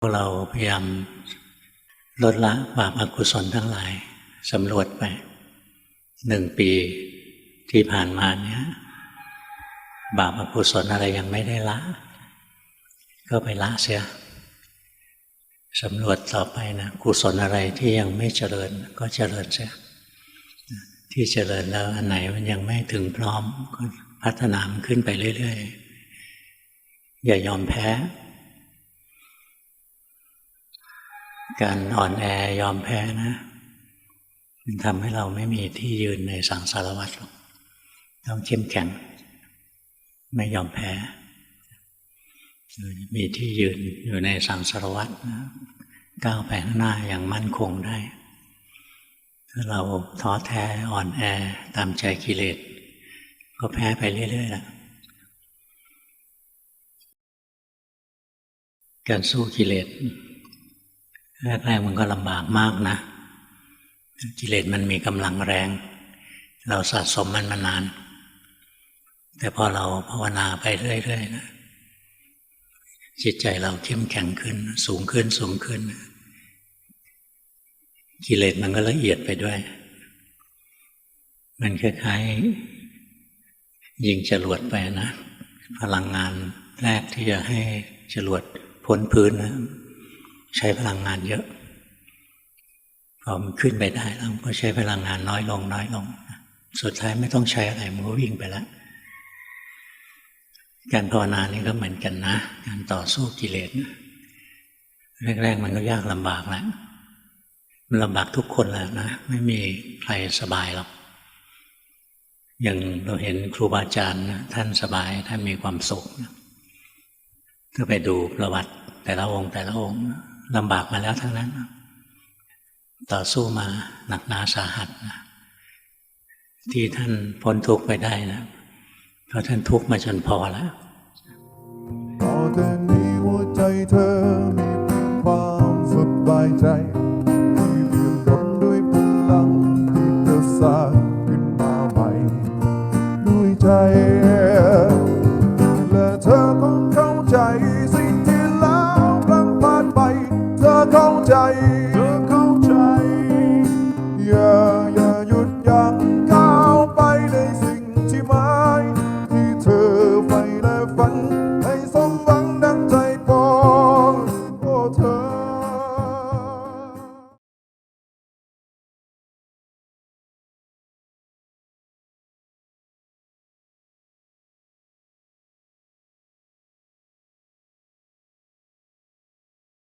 พวกเราพยายามลดละบาปอกุศลทั้งหลายสำรวจไปหนึ่งปีที่ผ่านมาเนี้ยบาปอกุศลอะไรยังไม่ได้ละ ก็ไปละเสียสำรวจต่อไปนะกุศลอะไรที่ยังไม่เจริญ ก็เจริญเสียที่เจริญแล้วอันไหนมันยังไม่ถึงพร้อมก็พัฒนามันขึ้นไปเรื่อยๆอย่ายอมแพ้ การอ่อนแอยอมแพ้นะมันทำให้เราไม่มีที่ยืนในสังสารวัฏหรอกต้องเข้มแข็ง ไม่ยอมแพ้ มีที่ยืนอยู่ในสังสารวัฏนะก้าวไปข้างหน้าอย่างมั่นคงได้ ถ้าเราท้อแท้อ่อนแอตามใจกิเลส ก็แพ้ไปเรื่อยๆแหละการสู้กิเลส แรกๆมันก็ลำบากมากนะกิเลสมันมีกำลังแรง เราสะสมมันมานาน แต่พอเราภาวนาไปเรื่อยๆนะจิตใจเราเข้มแข็งขึ้น สูงขึ้นสูงขึ้น กิเลสมันก็ละเอียดไปด้วย มันคล้ายๆยิงจรวดไปนะ พลังงานแรกที่จะให้จรวดพ้นพื้นนะ ใช้พลังงานเยอะ พอมันขึ้นไปได้แล้วก็ใช้พลังงานน้อยลง น้อยลง สุดท้ายไม่ต้องใช้อะไรมันก็วิ่งไปแล้วการภาวนานี่ก็เหมือนกันนะ การต่อสู้กิเลสแรกๆมันก็ยากลำบากแล้วมันลำบากทุกคนแหละนะไม่มีใครสบายหรอกอย่างเราเห็นครูบาอาจารย์ท่านสบายท่านมีความสุขถ้าไปดูประวัติแต่ละองค์แต่ละองค์ ลำบากมาแล้วทั้งนั้น ต่อสู้มาหนักหนาสาหัสนะที่ท่านพ้นทุกข์ไปได้นะเพราะท่านทุกข์มาจนพอแล้วก็แต่มีหัวใจเธอมีความสบายใจที่เปี่ยมล้นด้วยพลังที่เธอสร้างขึ้นมาใหม่ด้วยใจ